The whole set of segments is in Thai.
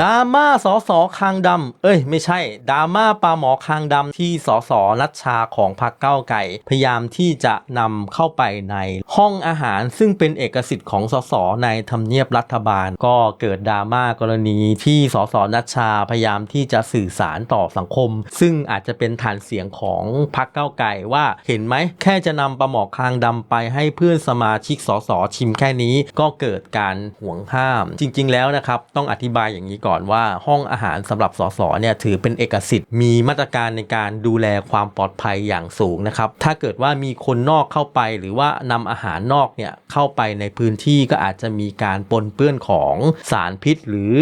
ดราม่าสอสอคางดำ เอ้ย ไม่ใช่ดราม่าปลาหมอคางดำที่สอสอนัชชาของพรรคเก้าวไก่ พยายามที่จะนำเข้าไปในห้องอาหาร ซึ่งเป็นเอกสิทธิ์ของสอสอในทำเนียบรัฐบาล ก็เกิดดราม่ากรณีที่สอสนัชชาพยายามที่จะสื่อสารต่อสังคม ซึ่งอาจจะเป็นฐานเสียงของพรรคเก้าวไก่ว่าเห็นไหมแค่จะนำปลาหมอคางดำไปให้เพื่อนสมาชิกสอสอชิมแค่นี้ ก็เกิดการห่วงห้าม จริง ๆ แล้วนะครับต้องอธิบายอย่างนี้ก่อนว่าห้องอาหารสำหรับสสเนี่ยถือเป็นเอกสิทธิ์มีมาตรการในการดูแลความปลอดภัยอย่างสูงนะครับถ้าเกิดว่ามีคนนอกเข้าไปหรือว่านำอาหารนอกเนี่ยเข้าไปในพื้นที่ก็อาจจะมีการปนเปื้อนของสารพิษ หรือ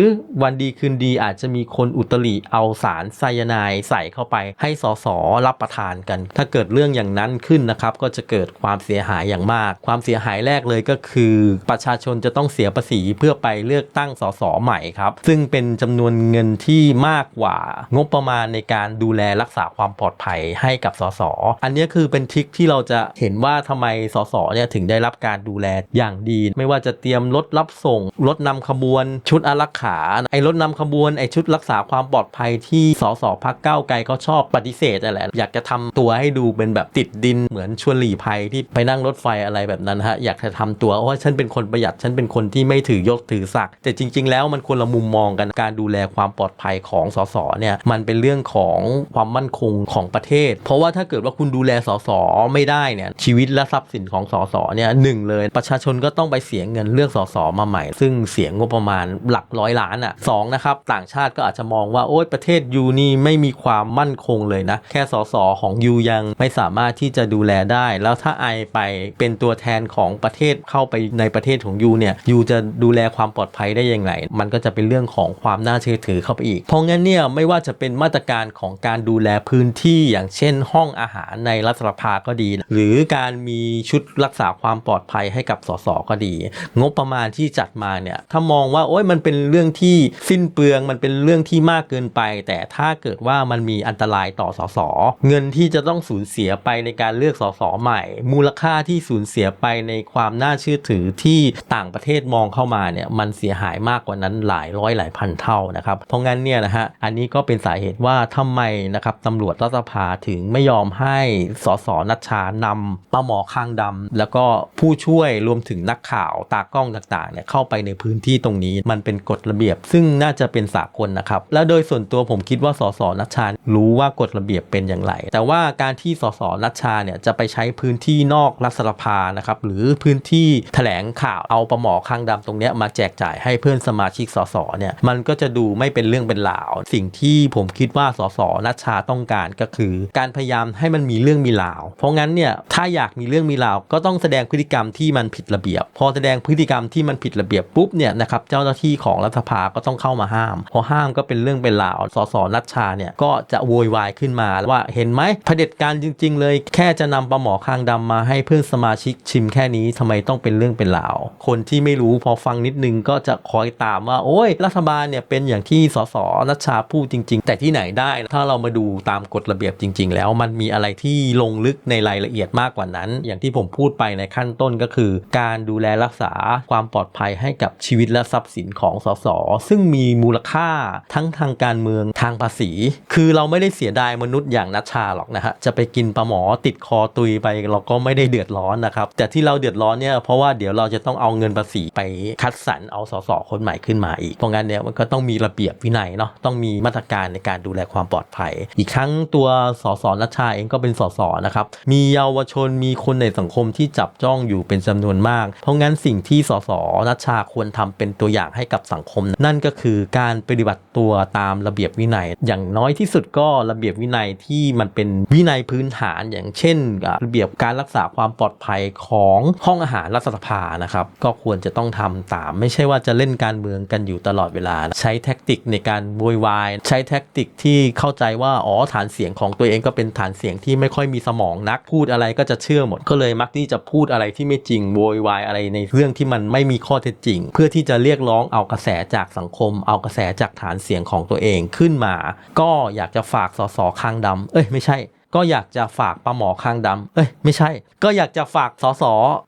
วันดีคืนดีอาจจะมีคนอุตริเอาสารไซยาไนด์ใส่เข้าไปให้สสรับประทานกัน ถ้าเกิดเรื่องอย่างนั้นขึ้นนะครับก็จะเกิดความเสียหายอย่างมาก ความเสียหายแรกเลยก็คือ ประชาชนจะต้องเสียภาษีเพื่อไปเลือกตั้งสสใหม่ครับ ซึ่งเป็นจำนวนเงินที่มากกว่างบประมาณในการดูแลรักษาความปลอดภัยให้กับสสอันนี้คือเป็นทริคที่เราจะเห็นว่าทำไมสสเนี่ยถึงได้รับการดูแลอย่างดี ไม่ว่าจะเตรียมรถรับส่งรถนำขบวน ชุดอารักขาไอ้รถนำขบวนไอ้ชุดรักษาความปลอดภัยที่สสพักเก้าไกลเขาชอบปฏิเสธนั่นแหละอยากจะทำตัวให้ดูเป็นแบบติดดินเหมือนชวนหลีภัยที่ไปนั่งรถไฟอะไรแบบนั้นฮะอยากจะทำตัวว่าฉันเป็นคนประหยัดฉันเป็นคนที่ไม่ถือยศถือศักดิ์แต่จริง ๆ แล้วมันคนละมุมมองกันการดูแลความปลอดภัยของสสเนี่ยมันเป็นเรื่องของความมั่นคงของประเทศ เพราะว่าถ้าเกิดว่าคุณดูแลสสไม่ได้เนี่ยชีวิตและทรัพย์สินของสสเนี่ยหนึ่งเลยประชาชนก็ต้องไปเสียเงินเลือกสสมาใหม่ ซึ่งเสียงบประมาณหลักร้อยล้านอะสองนะครับต่างชาติก็อาจจะมองว่าโอ๊ยประเทศยูนี่ไม่มีความมั่นคงเลยนะ แค่สสของยูยังไม่สามารถที่จะดูแลได้ แล้วถ้าไอไปเป็นตัวแทนของประเทศเข้าไปในประเทศของยูเนี่ยยูจะดูแลความปลอดภัยได้ยังไง มันก็จะเป็นเรื่องของของความน่าเชื่อถือเข้าไปอีก เพราะงั้นเนี่ยไม่ว่าจะเป็นมาตรการของการดูแลพื้นที่อย่างเช่น ห้องอาหารในรัฐสภาก็ดี หรือการมีชุดรักษาความปลอดภัยให้กับสสก็ดี งบประมาณที่จัดมาเนี่ยถ้ามองว่าโอ้ยมันเป็นเรื่องที่สิ้นเปลือง มันเป็นเรื่องที่มากเกินไป แต่ถ้าเกิดว่ามันมีอันตรายต่อสสเงินที่จะต้องสูญเสียไปในการเลือกสสใหม่ มูลค่าที่สูญเสียไปในความน่าเชื่อถือที่ต่างประเทศมองเข้ามาเนี่ยมันเสียหายมากกว่านั้นหลายร้อยหลายายพันเท่านะครับ เพราะงั้นเนี่ยนะฮะอันนี้ก็เป็นสาเหตุว่าทำไมนะครับตำรวจรัฐสภาถึงไม่ยอมให้สสนัชชานำป้าหมอคางดำแล้วก็ผู้ช่วยรวมถึงนักข่าวตากล้องต่างๆเนี่ยเข้าไปในพื้นที่ตรงนี้ มันเป็นกฎระเบียบ ซึ่งน่าจะเป็นสากลนะครับ แล้วโดยส่วนตัวผมคิดว่าสสนัชชารู้ว่ากฎระเบียบเป็นอย่างไร แต่ว่าการที่สสนัชชาเนี่ยจะไปใช้พื้นที่นอกรัฐสภานะครับหรือพื้นที่แถลงข่าวเอาปลาหมอคางดำตรงเนี้ยมาแจกจ่ายให้เพื่อนสมาชิกสสเนี่ยมันก็จะดูไม่เป็นเรื่องเป็นราว สิ่งที่ผมคิดว่าสสนัชชาต้องการก็คือ การพยายามให้มันมีเรื่องมีราว เพราะงั้นเนี่ยถ้าอยากมีเรื่องมีราวก็ต้องแสดงพฤติกรรมที่มันผิดระเบียบ พอแสดงพฤติกรรมที่มันผิดระเบียบปุ๊บเนี่ยนะครับเจ้าหน้าที่ของรัฐสภาก็ต้องเข้ามาห้าม พอห้ามก็เป็นเรื่องเป็นราวสสนัชชาเนี่ยก็จะโวยวายขึ้นมาว่าเห็นไหมเผด็จการจริง ๆ เลย แค่จะนำปลาหมอคางดำมาให้เพื่อนสมาชิกชิมแค่นี้ทำไมต้องเป็นเรื่องเป็นราว คนที่ไม่รู้พอฟังนิดนึงก็จะคอยตามว่าโอ้ยรัฐบาลเนี่ยเป็นอย่างที่สสนัชชาพูดจริง ๆ แต่ที่ไหนได้ ถ้าเรามาดูตามกฎระเบียบจริง ๆ แล้วมันมีอะไรที่ลงลึกในรายละเอียดมากกว่านั้น อย่างที่ผมพูดไปในขั้นต้นก็คือ การดูแลรักษาความปลอดภัยให้กับชีวิตและทรัพย์สินของสสซึ่งมีมูลค่าทั้งทางการเมืองทางภาษี คือเราไม่ได้เสียดายมนุษย์อย่างนัชชาหรอกนะฮะจะไปกินปลาหมอติดคอตุยไปเราก็ไม่ได้เดือดร้อนนะครับแต่ที่เราเดือดร้อนเนี่ยเพราะว่าเดี๋ยวเราจะต้องเอาเงินภาษีไปคัดสรรเอาสสคนใหม่ขึ้นมาอีกเพราะงั้นเนี่ยมันก็ต้องมีระเบียบวินัยเนาะต้องมีมาตรการในการดูแลความปลอดภัย อีกครั้งตัวสสนัชชาเองก็เป็นสสนะครับมีเยาวชนมีคนในสังคมที่จับจ้องอยู่เป็นจำนวนมาก เพราะงั้นสิ่งที่สสนัชชาควรทำเป็นตัวอย่างให้กับสังคม นั่นก็คือการปฏิบัติตัวตามระเบียบวินัย อย่างน้อยที่สุดก็ระเบียบวินัยที่มันเป็นวินัยพื้นฐานอย่างเช่น ระเบียบการรักษาความปลอดภัยของห้องอาหารรัฐสภานะครับก็ควรจะต้องทำตาม ไม่ใช่ว่าจะเล่นการเมืองกันอยู่ตลอดเวลาใช้แท็กติกในการโวยวาย ใช้แท็กติกที่เข้าใจว่าอ๋อฐานเสียงของตัวเองก็เป็นฐานเสียงที่ไม่ค่อยมีสมองนักพูดอะไรก็จะเชื่อหมดก็เลยมักที่จะพูดอะไรที่ไม่จริงโวยวายอะไรในเรื่องที่มันไม่มีข้อเท็จจริง เพื่อที่จะเรียกร้องเอากระแสจากสังคม เอากระแสจากฐานเสียงของตัวเองขึ้นมา ก็อยากจะฝากสสคางดำเอ้ยไม่ใช่ ก็อยากจะฝากปลาหมอคางดำเอ้ยไม่ใช่ ก็อยากจะฝากสส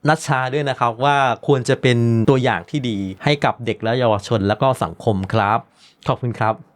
นัชชาด้วยนะครับว่าควรจะเป็นตัวอย่างที่ดีให้กับเด็กและเยาวชน แล้วก็สังคมครับ ขอบคุณครับ